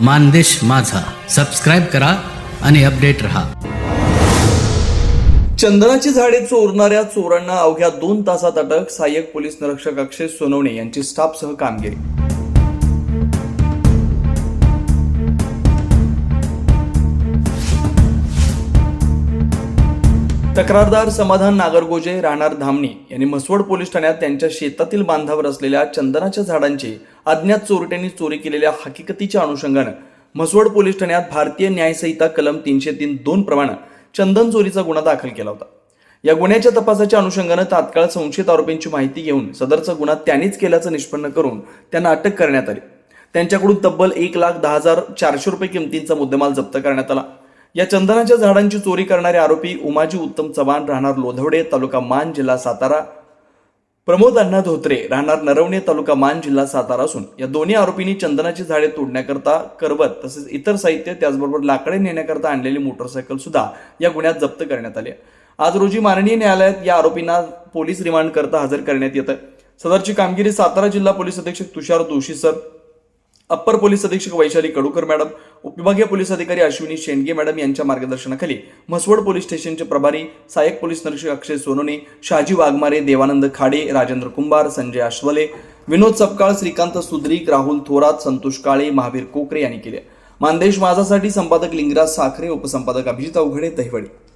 मानदेश माझा. सबस्क्राईब करा आणि अपडेट रहा. चंदनाची झाडे चोरणाऱ्या चोरांना अवघ्या दोन तासात अटक सहाय्यक पोलीस निरीक्षक अक्षय सोनवणे यांची स्टाफसह कामगिरी. तक्रारदार समाधान नागरगोजे राहणार धामणी यांनी म्हसवड पोलीस ठाण्यात त्यांच्या शेतातील बांधावर असलेल्या चंदनाच्या झाडांची अज्ञात चोरट्यांनी चोरी केलेल्या हकीकतीच्या अनुषंगानं म्हसवड पोलीस ठाण्यात भारतीय न्यायसंहिता कलम तीनशे तीन दोन प्रमाणे चंदन चोरीचा गुन्हा दाखल केला होता. या गुन्ह्याच्या तपासाच्या अनुषंगानं तात्काळ संशयित आरोपींची माहिती घेऊन सदरचा गुन्हा त्यांनीच केल्याचं निष्पन्न करून त्यांना अटक करण्यात आली. त्यांच्याकडून तब्बल एक लाख दहा हजार चारशे रुपये किमतींचा मुद्देमाल जप्त करण्यात आला. या चंदनाच्या झाडांची चोरी करणारे आरोपी उमाजी उत्तम चव्हाण राहणार लोधवडे तालुका मान जिल्हा सातारा. प्रमोद अण्णा धोत्रे राहणार नरवणे तालुका मान जिल्हा सातारा असून या दोन्ही आरोपींनी चंदनाची झाडे तोडण्याकरता करवत तसेच इतर साहित्य त्याचबरोबर लाकडे नेण्याकरता आणलेली मोटरसायकल सुद्धा या गुन्ह्यात जप्त करण्यात आली आज रोजी माननीय न्यायालयात या आरोपींना पोलीस रिमांड करता हजर करण्यात येतं सदरची कामगिरी सातारा जिल्हा पोलीस अधीक्षक Tushar Joshi sir upper police अधीक्षक वैशाली कडूकर मॅडम उपविभागीय पोलीस अधिकारी अश्विनी शेंडगे मॅडम यांच्या मार्गदर्शनाखाली म्हसवड पोलीस स्टेशनचे प्रभारी सहाय्यक पोलीस निरीक्षक अक्षय सोनोने शाजी वाघमारे देवानंद खाडे राजेंद्र कुंभार संजय अश्वले विनोद सपकाळ श्रीकांत सुद्रीक राहुल थोरात संतोष काळे महावीर कोकरे यांनी केले. मानदेश माझासाठी संपादक लिंगराज साखरे उपसंपादक अभिजित अवघडे दहिवडे